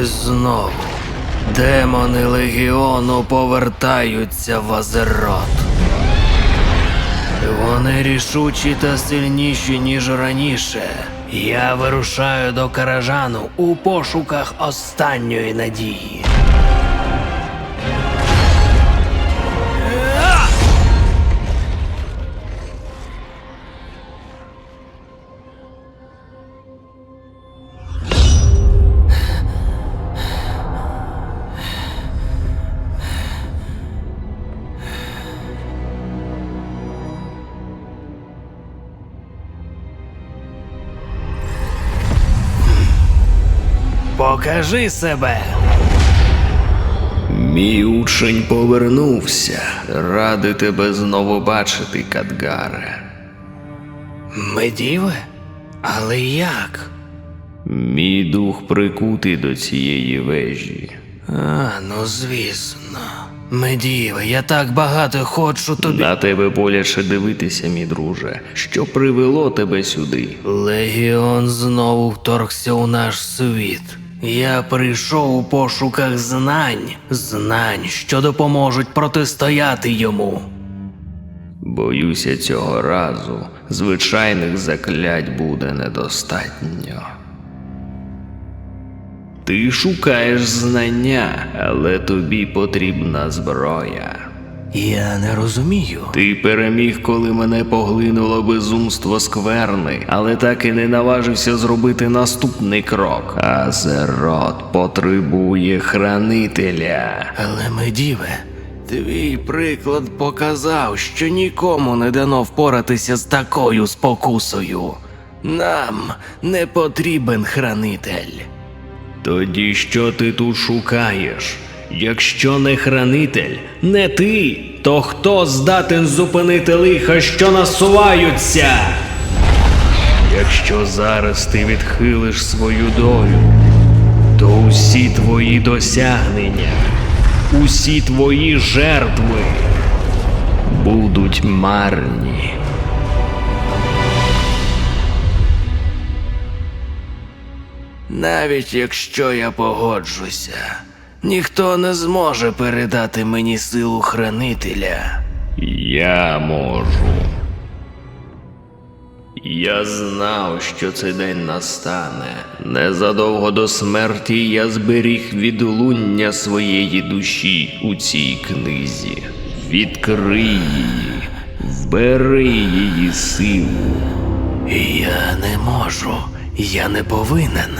ось знову. Демони легіону повертаються в Азерот. Вони рішучі та сильніші, ніж раніше. Я вирушаю до Каражану у пошуках останньої надії. Покажи себе. Мій учень повернувся. Радий тебе знову бачити, Кадгаре. Медіве? Але як? Мій дух прикутий до цієї вежі. А, ну звісно. Медіве, я так багато хочу тобі. На тебе боляче дивитися, мій друже. Що привело тебе сюди? Легіон знову вторгся у наш світ. Я прийшов у пошуках знань, знань, що допоможуть протистояти йому. Боюся, цього разу звичайних заклять буде недостатньо. Ти шукаєш знання, але тобі потрібна зброя. Я не розумію. Ти переміг, коли мене поглинуло безумство скверни, але так і не наважився зробити наступний крок. Азерот потребує хранителя. Але медіве, твій приклад показав, що нікому не дано впоратися з такою спокусою. Нам не потрібен хранитель. Тоді що ти тут шукаєш? Якщо не хранитель, не ти, то хто здатен зупинити лиха, що насуваються? Якщо зараз ти відхилиш свою долю, то усі твої досягнення, усі твої жертви будуть марні. Навіть якщо я погоджуся, ніхто не зможе передати мені силу хранителя. Я можу. Я знав, що цей день настане. Незадовго до смерті я зберіг відлуння своєї душі у цій книзі. Відкрий її, вбери її силу. Я не можу, я не повинен.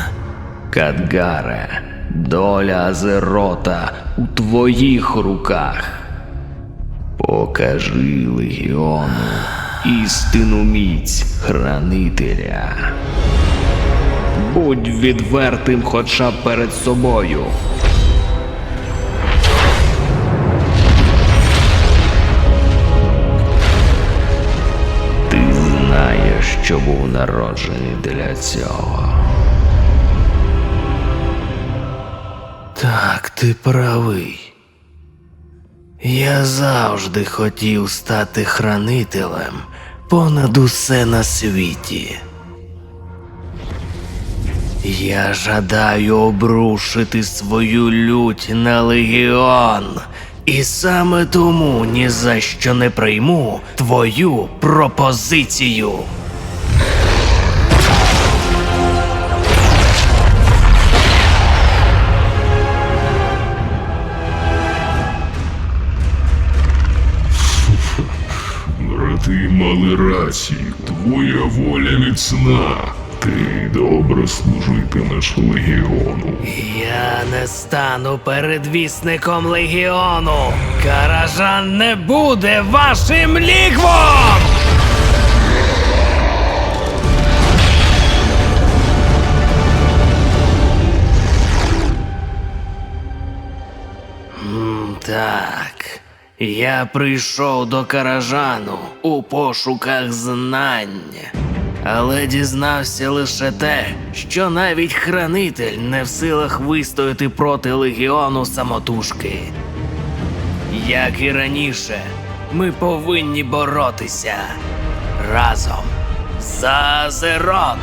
Кадгаре, доля Азерота у твоїх руках. Покажи легіону істину міць хранителя. Будь відвертим хоча б перед собою. Ти знаєш, що був народжений для цього. Так, ти правий. Я завжди хотів стати хранителем понад усе на світі. Я жадаю обрушити свою лють на легіон, і саме тому ні за що не прийму твою пропозицію. Мали рацію, твоя воля міцна. Ти добре служитимеш легіону. Я не стану передвісником легіону. Каражан не буде вашим лігвом! Я прийшов до Каражану у пошуках знань, але дізнався лише те, що навіть хранитель не в силах вистояти проти легіону самотужки. Як і раніше, ми повинні боротися разом за Азерот.